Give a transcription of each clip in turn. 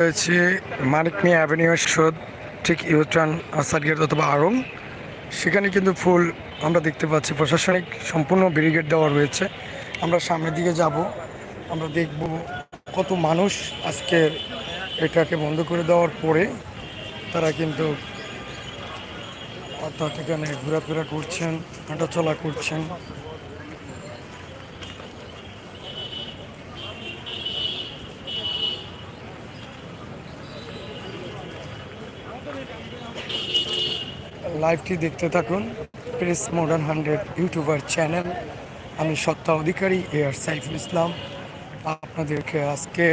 রয়েছে মানিক মিয়া অ্যাভিনিউ সদ ঠিক ইউটার্ন আসাদ গেট অথবা আড়ং সেখানে কিন্তু ফুল আমরা দেখতে পাচ্ছি। প্রশাসনিক সম্পূর্ণ ব্যারিগেড দেওয়া রয়েছে। আমরা সামনের দিকে যাব। আমরা দেখব কত মানুষ আজকে এটাকে বন্ধ করে দেওয়ার পরে তারা কিন্তু অর্থাৎ এখানে ঘোরাফেরা করছেন, হাঁটাচলা করছেন। লাইভটি দেখতে থাকুন। Press modern hundred YouTuber channel আমি সত্তা অধিকারী এয়ার সাইফুল ইসলাম। আপনাদেরকে আজকে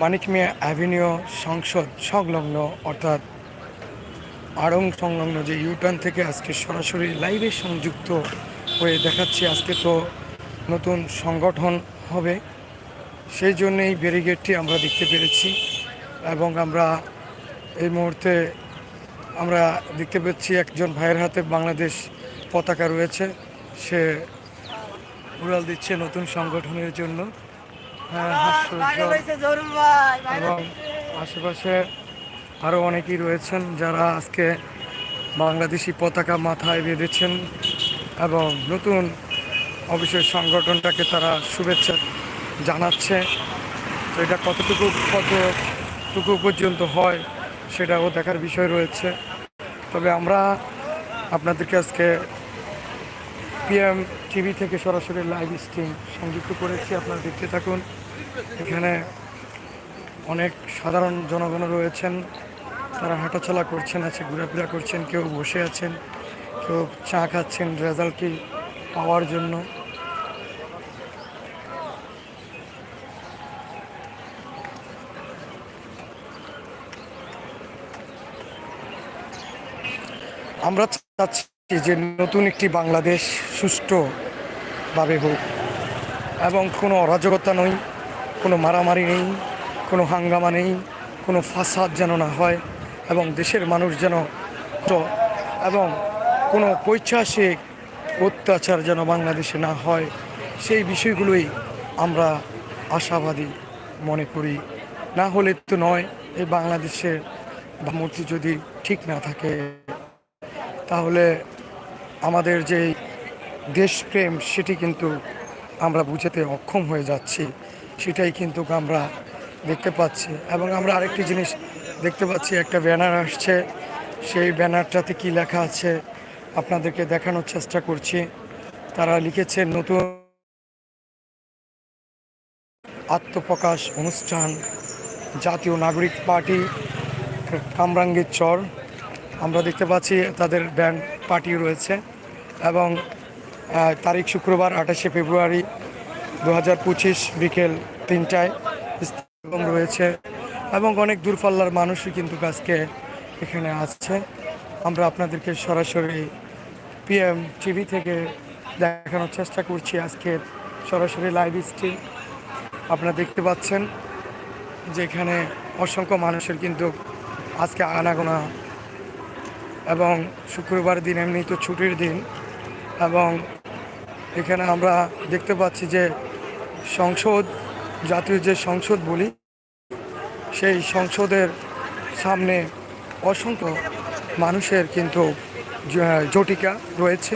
মানিক মিয়া অ্যাভিনিউ সংসদ সংলগ্ন, অর্থাৎ আড়ং সংলগ্ন যে ইউটার্ন থেকে আজকে সরাসরি লাইভে সংযুক্ত হয়ে দেখাচ্ছি। আজকে তো নতুন সংগঠন হবে। সেই জন্য এই ব্যারিগেডটি আমরা দেখতে পেরেছি এবং আমরা এই মুহূর্তে আমরা দেখতে পাচ্ছি একজন ভাইয়ের হাতে বাংলাদেশ পতাকা রয়েছে। সে উড়াল দিচ্ছে নতুন সংগঠনের জন্য। হ্যাঁ এবং আশেপাশে আরও অনেকেই রয়েছেন যারা আজকে বাংলাদেশি পতাকা মাথায় বেঁধেছেন এবং নতুন অবশ্যই সংগঠনটাকে তারা শুভেচ্ছা জানাচ্ছে। তো এটা কতটুকু কতটুকু পর্যন্ত হয় সেটাও দেখার বিষয় রয়েছে। তবে আমরা আপনাদেরকে আজকে পিএম টিভি থেকে সরাসরি লাইভ স্ট্রিম সংযুক্ত করেছি। আপনারা দেখতে থাকুন। এখানে অনেক সাধারণ জনগণ রয়েছেন। তারা হাঁটাচলা করছেন, আছে ঘোরাফেরা করছেন, কেউ বসে আছেন, কেউ চা খাচ্ছেন রেজাল্টটি পাওয়ার জন্য। আমরা চাচ্ছি যে নতুন একটি বাংলাদেশ সুষ্ঠুভাবে হোক এবং কোনো অরাজকতা নয় কোনো মারামারি নেই, কোনো হাঙ্গামা নেই, কোনো ফাসাদ যেন না হয় এবং দেশের মানুষ যেন এবং কোনো পৈশাসিক অত্যাচার যেন বাংলাদেশে না হয়, সেই বিষয়গুলোই আমরা আশাবাদী মনে করি। না হলে তো নয়, এই বাংলাদেশের মূর্তি যদি ঠিক না থাকে। তাহলে আমাদের যে দেশপ্রেম, সেটি কিন্তু আমরা বুঝাতে অক্ষম হয়ে যাচ্ছি। সেটাই কিন্তু আমরা দেখতে পাচ্ছি। এবং আমরা আরেকটি জিনিস দেখতে পাচ্ছি, একটা ব্যানার আসছে। সেই ব্যানারটাতে কি লেখা আছে, আপনাদেরকে দেখানোর চেষ্টা করছি। তারা লিখেছে, নতুন আত্মপ্রকাশ অনুষ্ঠান, জাতীয় নাগরিক পার্টি, কামরাঙ্গীর চর আমরা দেখতে পাচ্ছি তাদের ব্যান্ড পার্টি রয়েছে এবং তারিখ শুক্রবার আঠাশে ফেব্রুয়ারি দু হাজার পঁচিশ বিকেল তিনটায় রয়েছে এবং অনেক দূরপাল্লার মানুষই কিন্তু আজকে এখানে আসছে আমরা আপনাদেরকে সরাসরি পিএম টিভি থেকে দেখানোর চেষ্টা করছি আজকে সরাসরি লাইভ স্ট্রিম আপনারা দেখতে পাচ্ছেন যে এখানে অসংখ্য মানুষের কিন্তু আজকে আনাগোনা এবং শুক্রবার দিন, এমনি তো ছুটির দিন। এবং এখানে আমরা দেখতে পাচ্ছি যে সংসদ, জাতীয় যে সংসদ বলি, সেই সংসদের সামনে অসংখ্য মানুষের কিন্তু জটিকা রয়েছে।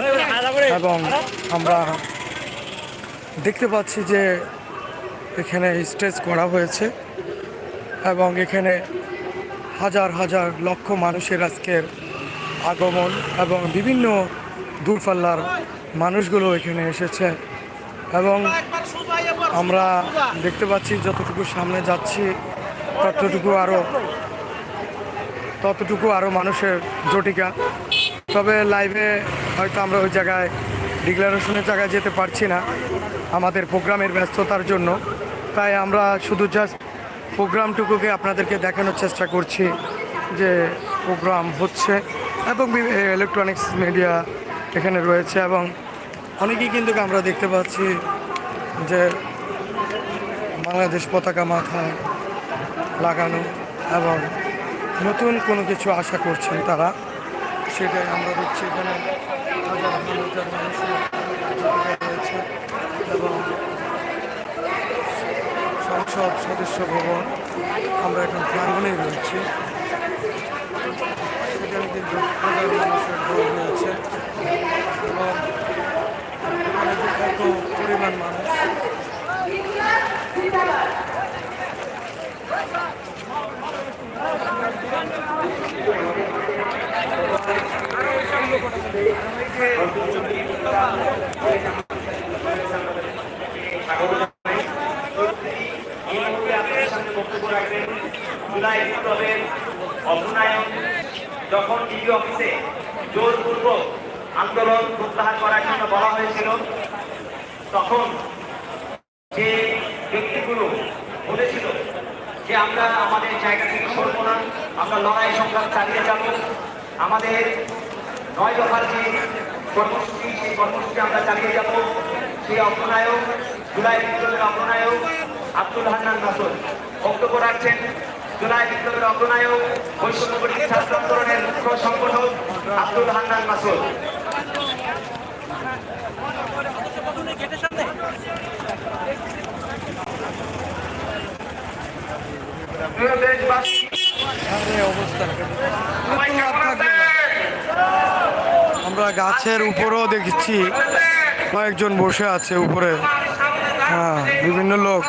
এবং আমরা দেখতে পাচ্ছি যে এখানে স্টেজ করা হয়েছে এবং এখানে হাজার হাজার লক্ষ মানুষের আজকের আগমন এবং বিভিন্ন দূরপাল্লার মানুষগুলো এখানে এসেছে। এবং আমরা দেখতে পাচ্ছি যতটুকু সামনে যাচ্ছি, ততটুকু আরও ততটুকু আরও মানুষের জটিকা। তবে লাইভে হয়তো আমরা ওই জায়গায় ডিক্লারেশনের জায়গায় যেতে পারছি না, আমাদের প্রোগ্রামের ব্যস্ততার জন্য। তাই আমরা শুধু জাস্ট প্রোগ্রামটুকুকে আপনাদেরকে দেখানোর চেষ্টা করছি যে প্রোগ্রাম হচ্ছে। এবং ইলেকট্রনিক্স মিডিয়া এখানে রয়েছে এবং অনেকেই কিন্তু আমরা দেখতে পাচ্ছি যে বাংলাদেশ পতাকা মাথায় লাগানো এবং নতুন কোনো কিছু আশা করছেন তারা, সেটাই আমরা দেখছি এখানে। সংসদ সদস্য ভবন আমরা এখন প্রাঙ্গনেই রয়েছি। প্রতিদিন হাজার মানুষের কত পরিমাণ মানুষ। আন্দোলন প্রত্যাহার করার জন্য বলা হয়েছিল। তখন যে ব্যক্তিগুলো বলেছিল যে আমরা আমাদের জায়গা থেকে করব না আমরা লড়াই সংগ্রাম চালিয়ে যাব, আমাদের নয় দফার যে কর্মসূচি, সেই কর্মসূচি আমরা চালিয়ে যাব, সেই অপনায়ক, জুলাই বিপ্লবের অপনায়ক আব্দুল হান্নান নাসর বক্তব্য রাখছেন। জুলাই বিপ্লবের অপনায়ক বৈষ্ণবী ছাত্র আন্দোলনের মুখ্য সংগঠক আব্দুল হান্নান নাসর আমরা গাছের উপরেও দেখছি কয়েকজন বসে আছে উপরে। হ্যাঁ বিভিন্ন লোক।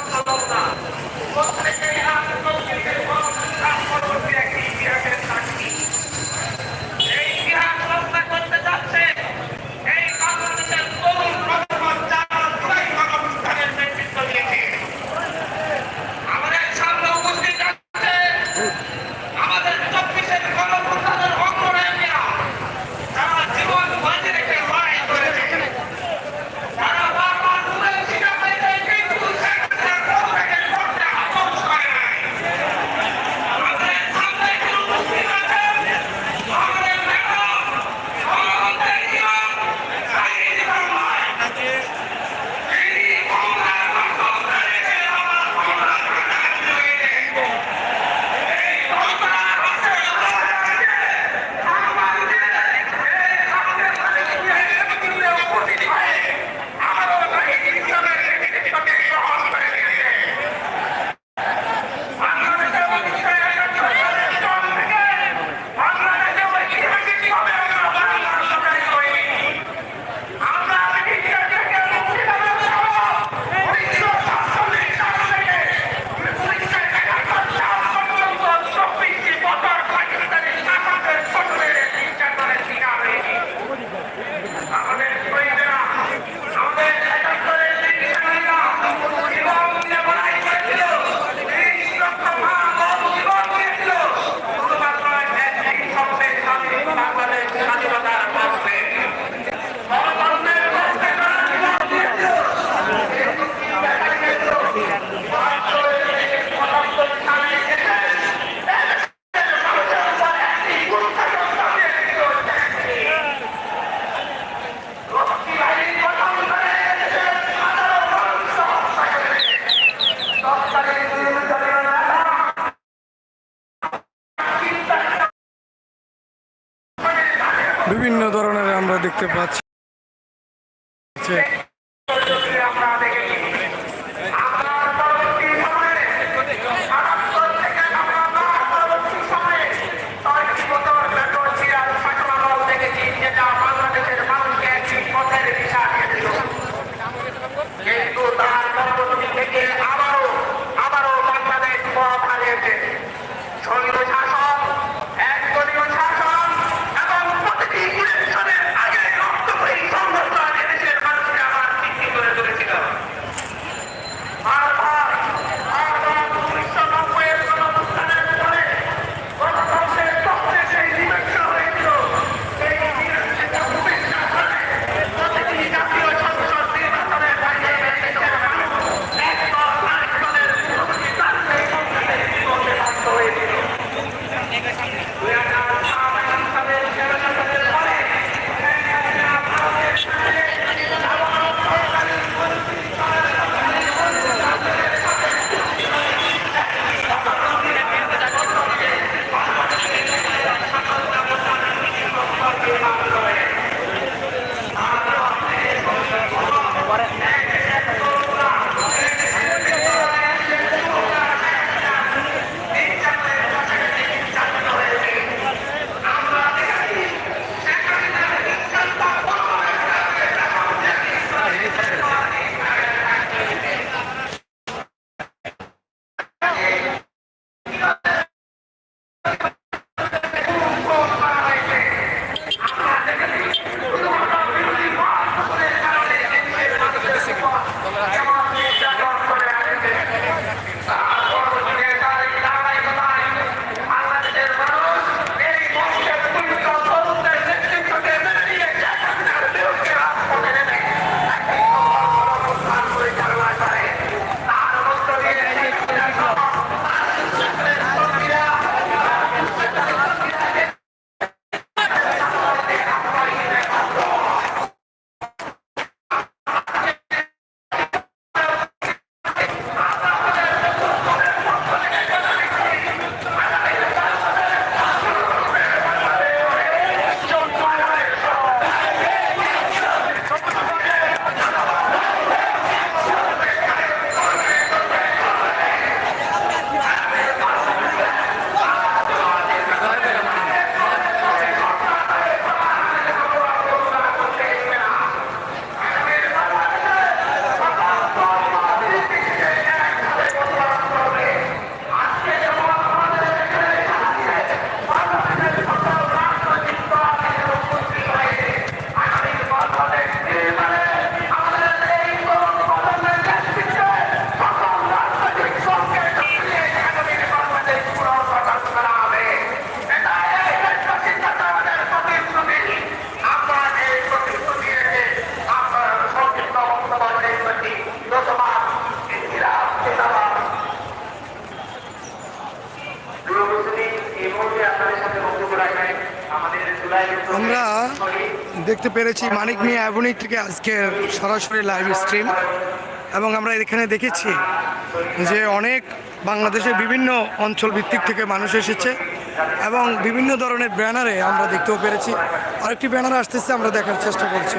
আমরা দেখতে পেরেছি মানিক মিয়া অ্যাভনিক থেকে আজকের সরাসরি লাইভ স্ট্রিম এবং আমরা এখানে দেখেছি যে অনেক বাংলাদেশের বিভিন্ন অঞ্চল ভিত্তিক থেকে মানুষ এসেছে এবং বিভিন্ন ধরনের ব্যানারে আমরা দেখতেও পেরেছি। আরেকটি ব্যানার আসতেছে, আমরা দেখার চেষ্টা করছি।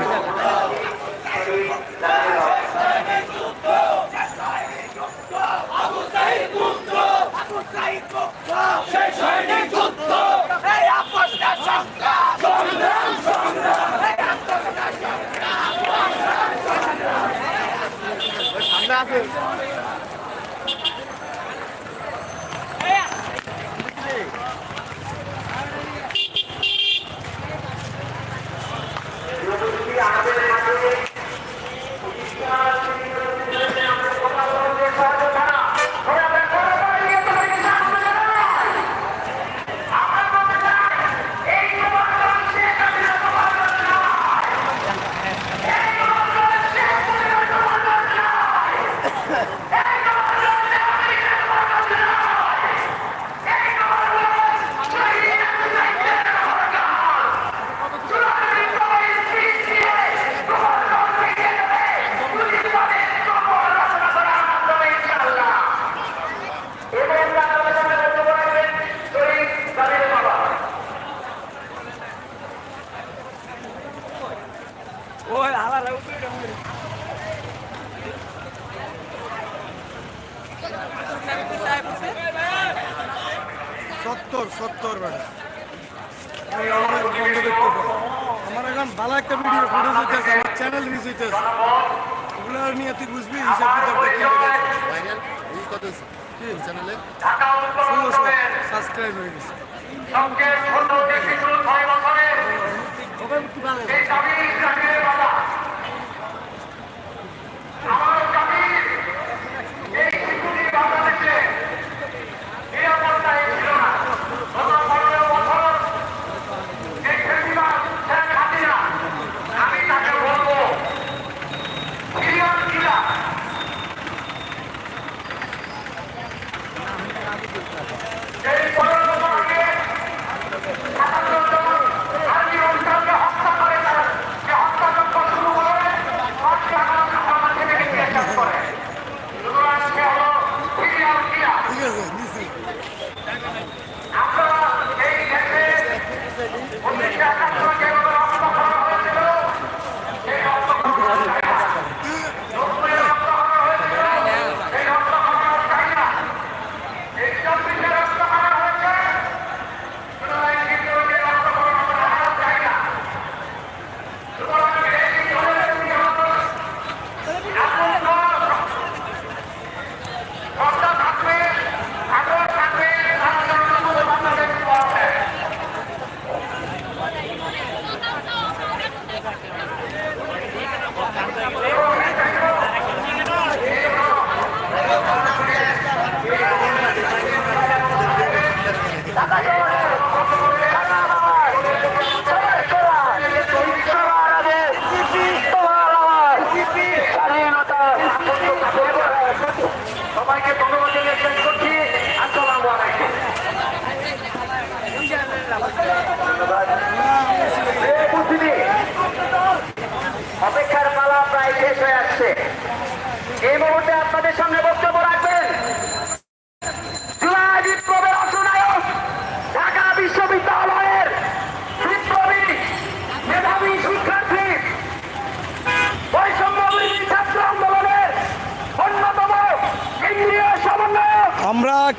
네. সত্তর সত্তর বেড়া আমার এখন ভালো একটা ভিডিও ফুটেজ হইতেছে আমার চ্যানেল রিচ হইতেছে। ওগুলো নিয়ে তুই বুঝবি হিসাব কিতাবটা কি ভাইরাল এই কত কি? চ্যানেলে ষোলোশো সাবস্ক্রাইব হয়ে গেছে। ছয় দাবি জাতির বাবা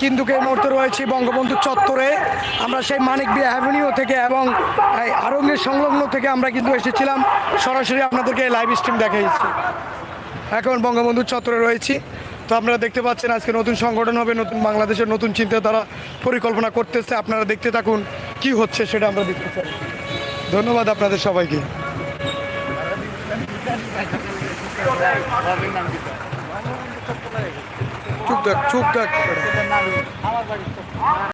কিন্তু এই মুহূর্তে রয়েছি বঙ্গবন্ধু চত্বরে। আমরা সেই মানিক বিয়া অ্যাভিনিউ থেকে এবং আরঙ্গের সংলগ্ন থেকে আমরা কিন্তু এসেছিলাম। সরাসরি আপনাদেরকে লাইভ স্ট্রিম দেখাইছি। এখন বঙ্গবন্ধু চত্বরে রয়েছি। তো আপনারা দেখতে পাচ্ছেন আজকে নতুন সংগঠন হবে, নতুন বাংলাদেশের নতুন চিন্তাধারা পরিকল্পনা করতেছে। আপনারা দেখতে থাকুন কি হচ্ছে সেটা আমরা দেখতে চাই। ধন্যবাদ আপনাদের সবাইকে। চুপ থাক চুপ থাক।